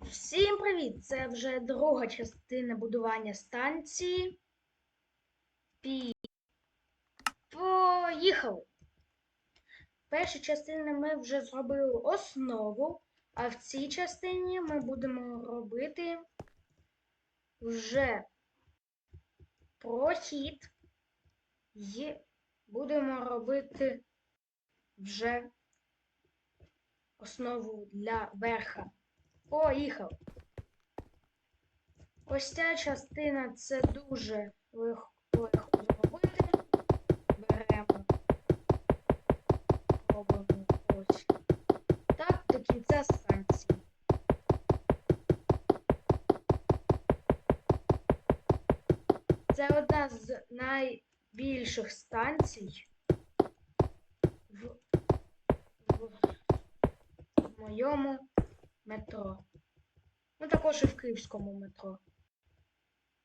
Всім привіт! Це вже друга частина будування станції. Пі. Поїхали! Перша частина ми вже зробили основу, а в цій частині ми будемо робити вже прохід і будемо робити вже основу для верха. Поїхав. Ось ця частина це дуже легко, легко зробити. Беремо. Робимо ось. Так, до кінця станції. Це одна з найбільших станцій в, в моєму метро. Ну, також і в Київському метро.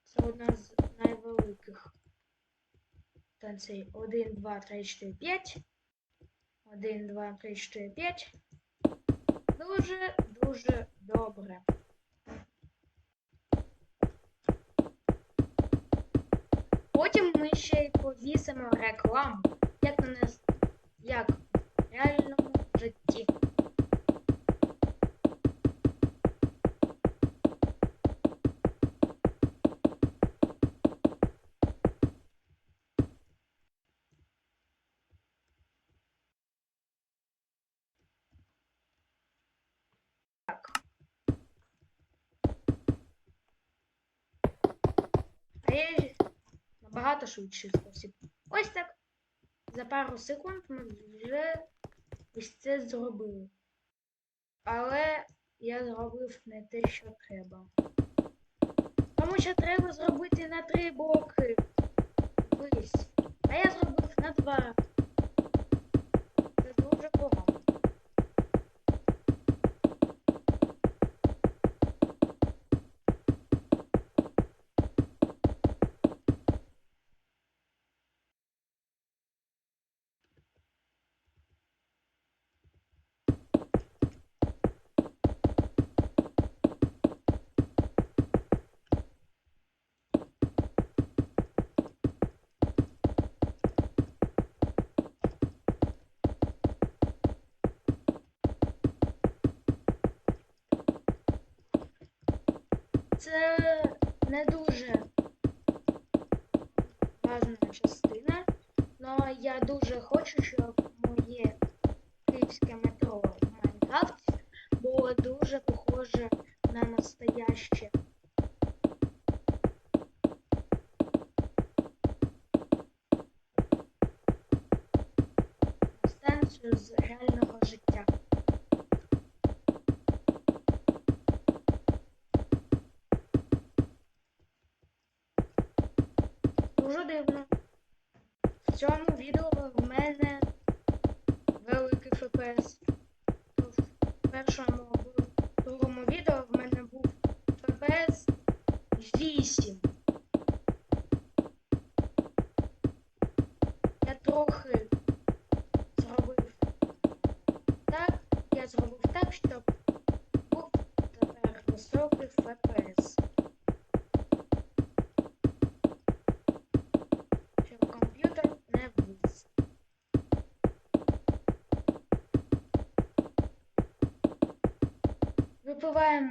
Це одна з найвеликих станцій. 1, 2, 3, 4, 5. 1, 2, 3, 4, 5. Дуже, дуже добре. Потім ми ще й повісимо рекламу, як на нас, як в реальному житті. А набагато швидший спосіб. Ось так. За пару секунд ми вже ось це зробили. Але я зробив не те, що треба. Тому що треба зробити на три блоки. Вись. А я зробив на два. Це не дуже важна частина, але я дуже хочу, щоб Випиваємо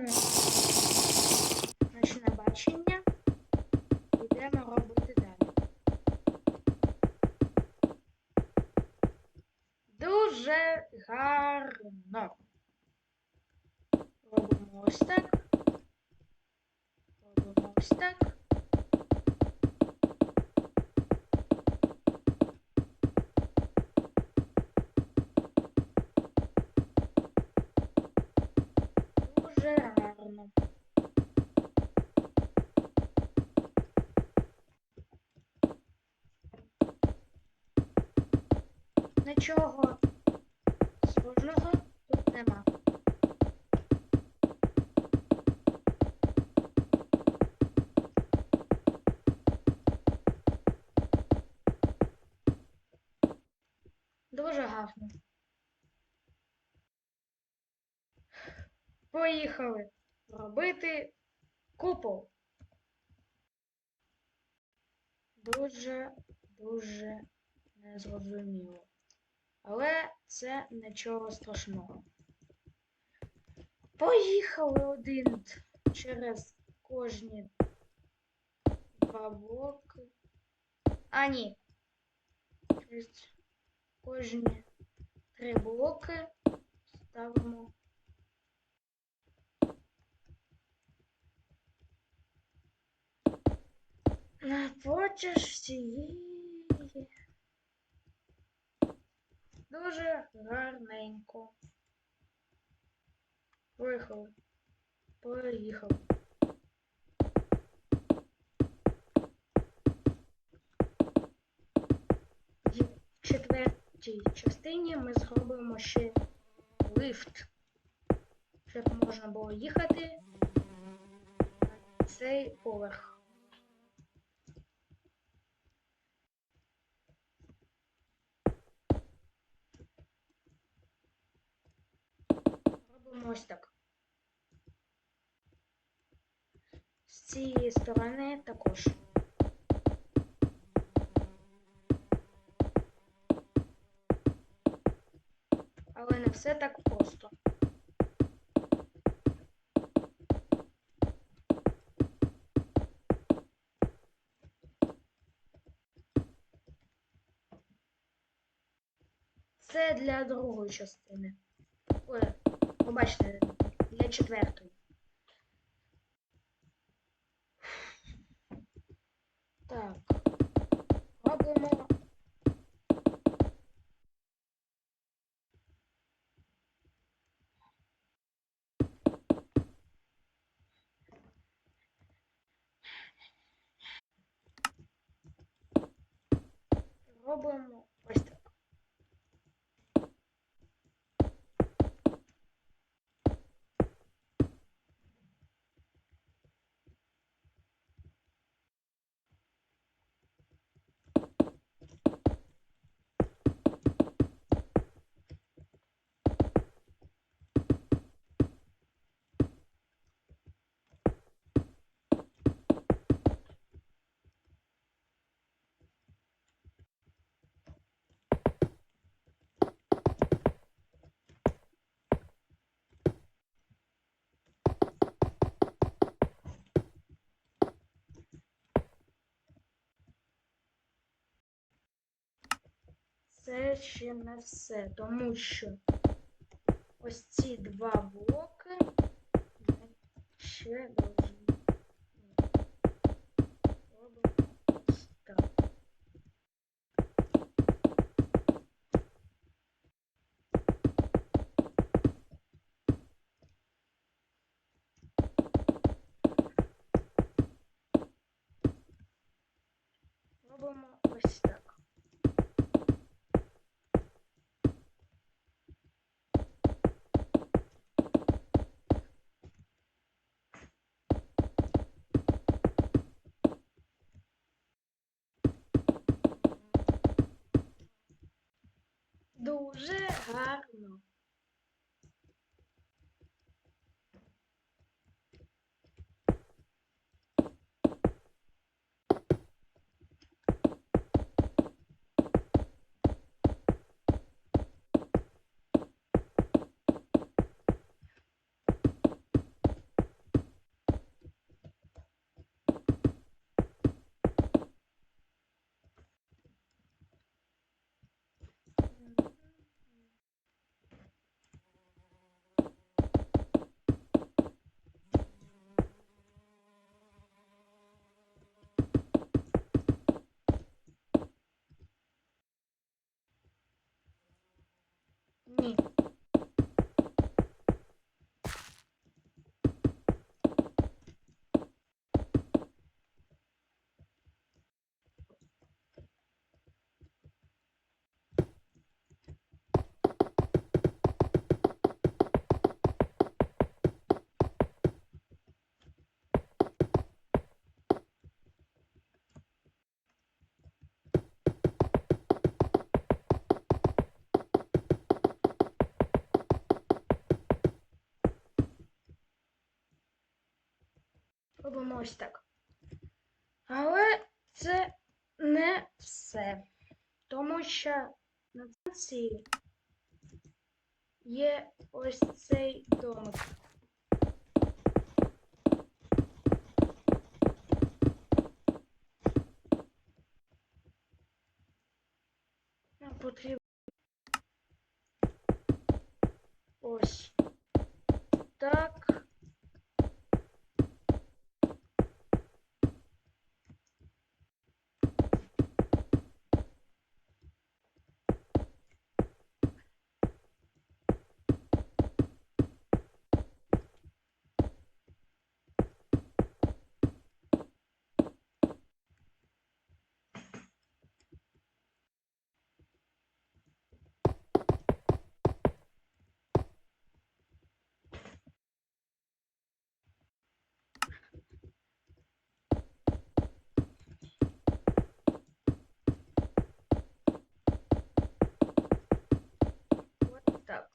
Нічого сложного тут нема. Дуже гарно. Поїхали. робити купол. Дуже, дуже незрозуміло. Але це нічого страшного. Поїхали один через кожні два блоки. А, ні. Через кожні три блоки ставимо. Почеш всієї. Дуже гарненько. Поїхали. Поїхали. В четвертій частині ми зробимо ще лифт, щоб можна було їхати на цей поверх. Робимо ось так. З цієї сторони також. Але не все так просто. Це для другої частини. Ой, побачите, для четвертої. Так. Робимо. Робимо Це ще не все, тому що ось ці два блоки ще Дуже гарно. me. Робимо ось так. Але це не все. Тому що на станції є ось цей домик. Нам потрібно ось так. Вот так.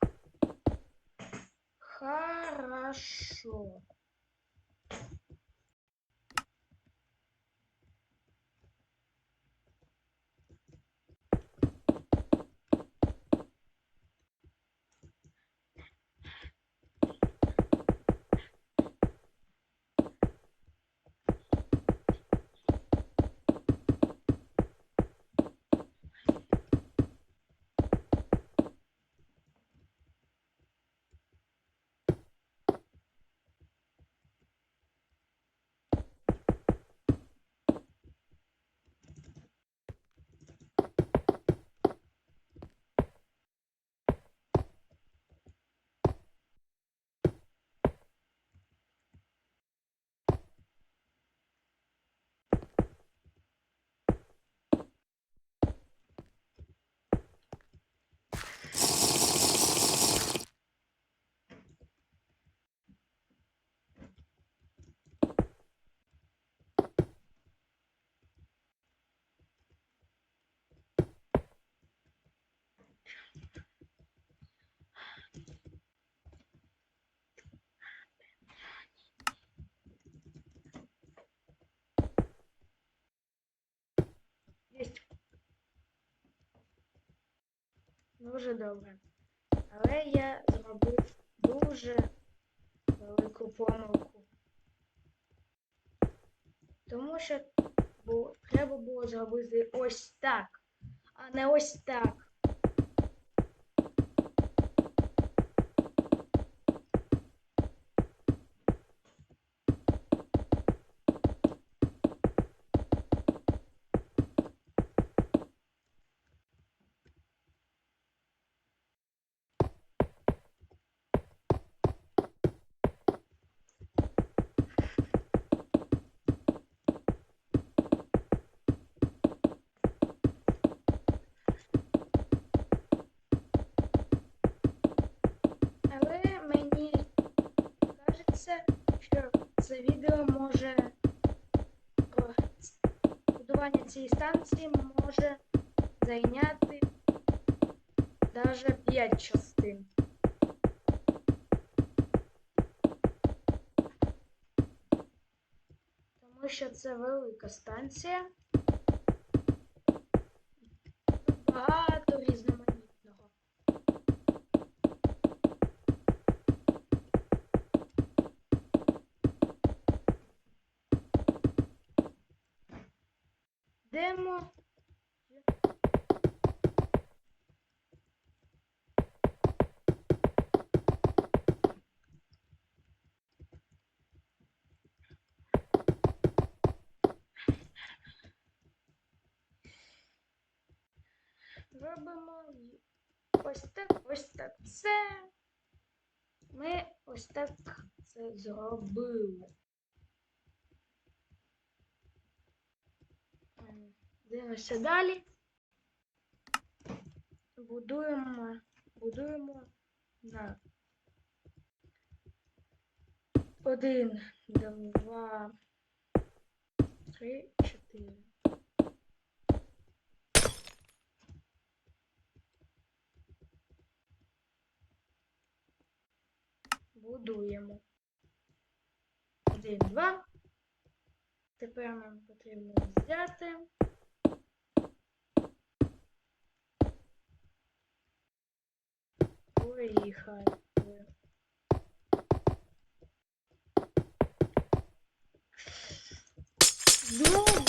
Хорошо. Дуже добре. Але я зробив дуже велику помилку. Тому що треба було зробити ось так, а не ось так. Кажеться, що це відео може будування цієї станції може зайняти навіть 5 частин. Тому що це велика станція. Демо. Робимо ось так, ось так. Це ми ось так це зробили. Дивимося далі. Будуємо, будуємо на один, два, три, чотири. Будуємо. Один, два, Тепер нам потрібно взяти. Поїхали. Знову.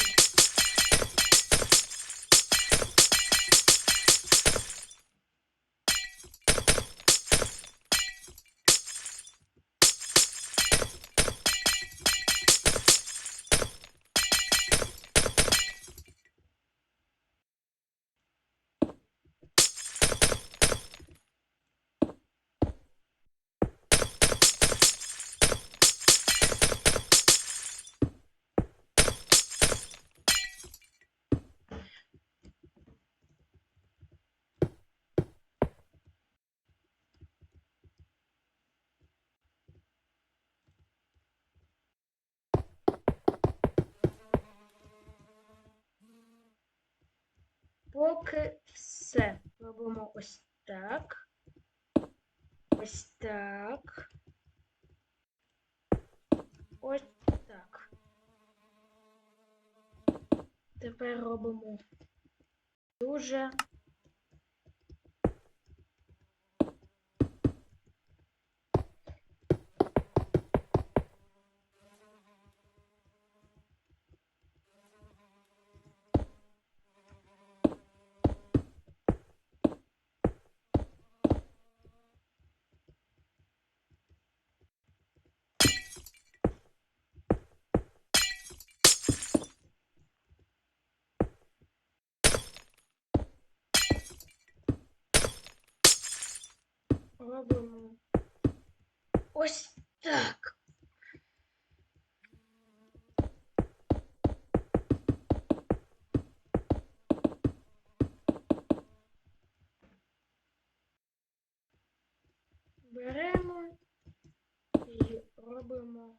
Поки все. Робимо ось так. Ось так. Ось так. Тепер робимо дуже. Робимо ось так. Беремо і робимо.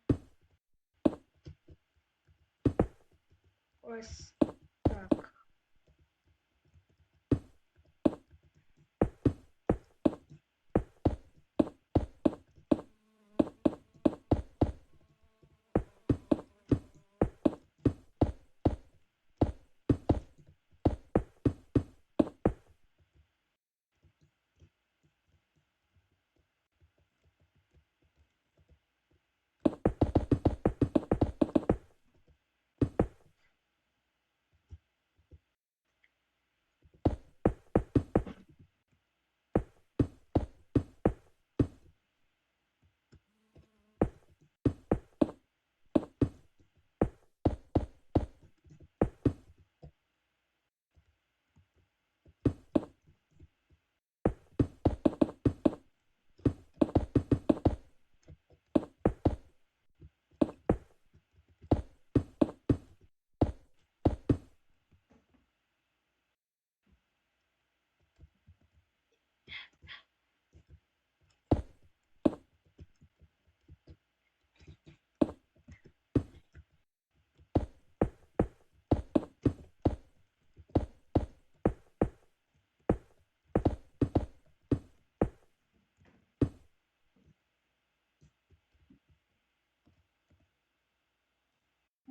Ось так.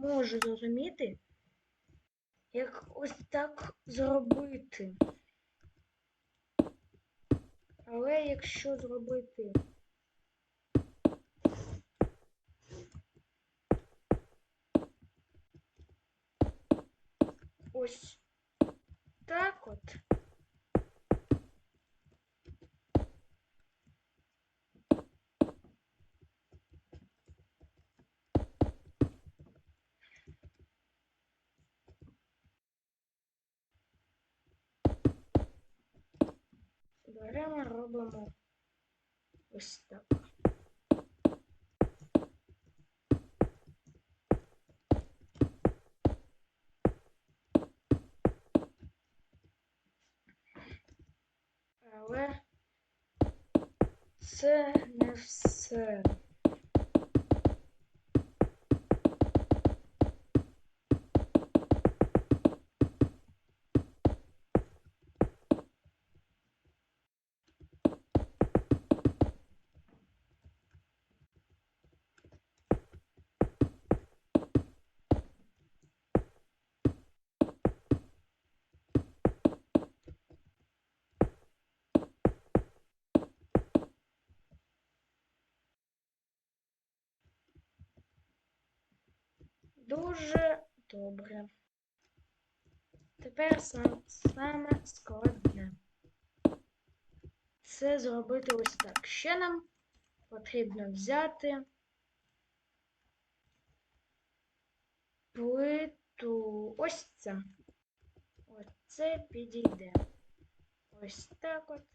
Можу зрозуміти, як ось так зробити. Але якщо зробити ось так от. Беремо, робимо ось так. Але це не все. Дуже добре. Тепер саме складне. Це зробити ось так. Ще нам потрібно взяти плиту. Ось це. Ось це підійде. Ось так от.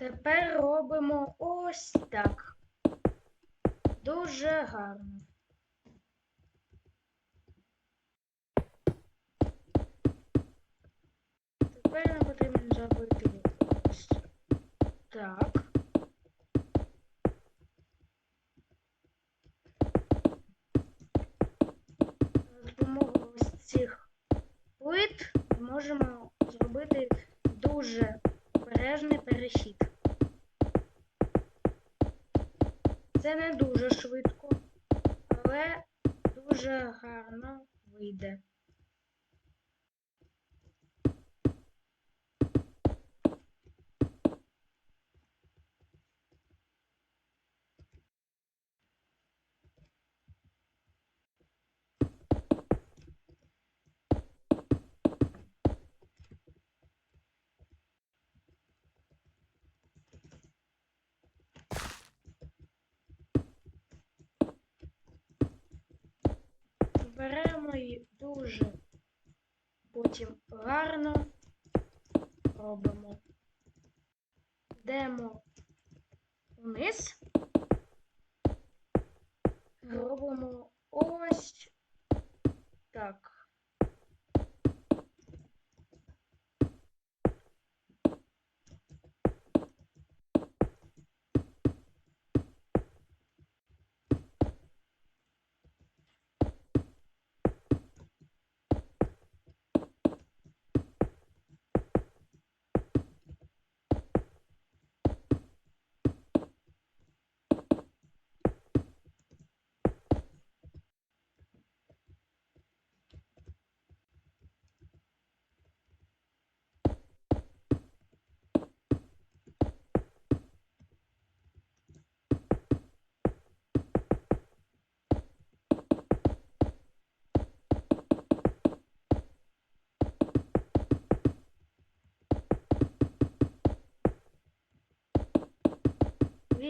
Тепер робимо ось так. Дуже гарно. Тепер нам потрібно зробити ось так. За допомогою ось цих плит можемо зробити дуже обережний перехід. Це не дуже швидко, але дуже гарно вийде. Беремо і дуже потім гарно робимо. Йдемо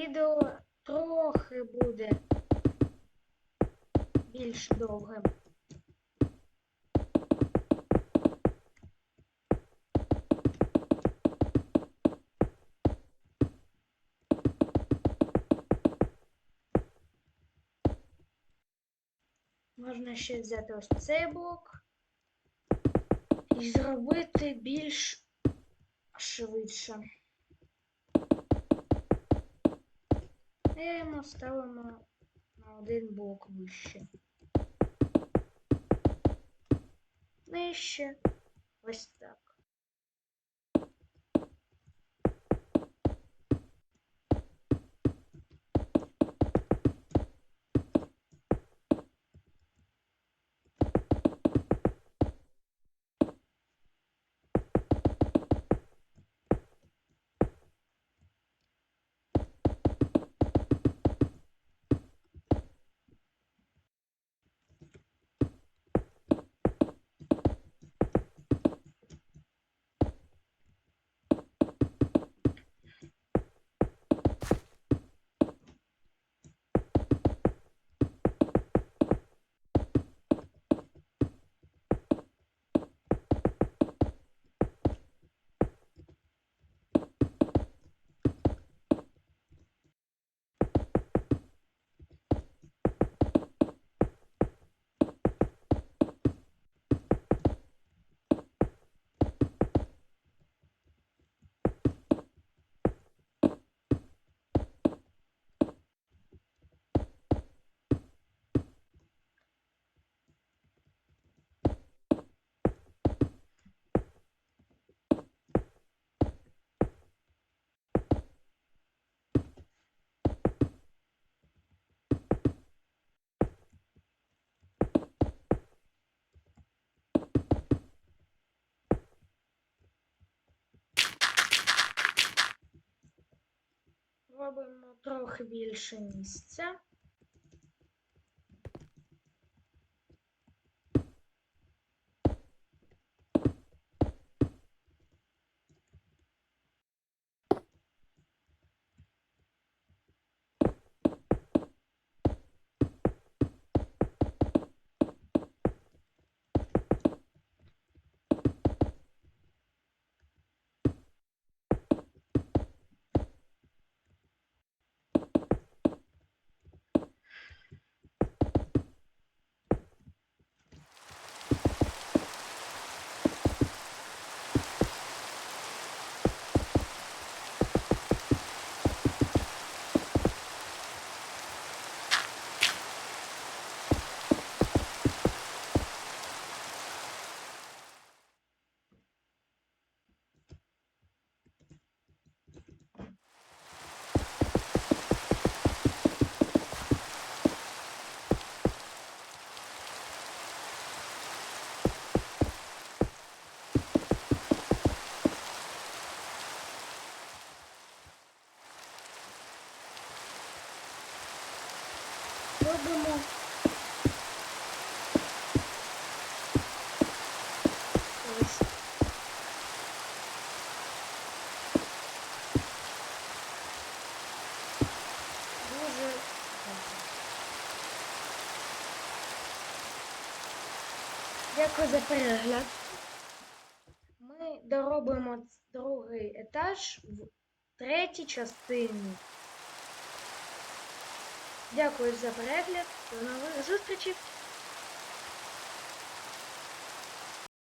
Відео трохи буде більш довгим. Можна ще взяти ось цей блок і зробити більш швидше. Беремо, ставимо на один блок вище. Нижче. Ось так. зробимо трохи більше місця. Робимо ось. Дуже гарно. Дякую за перегляд. Ми доробимо другий етаж в третій частині. Дякую за перегляд. До нових зустрічей.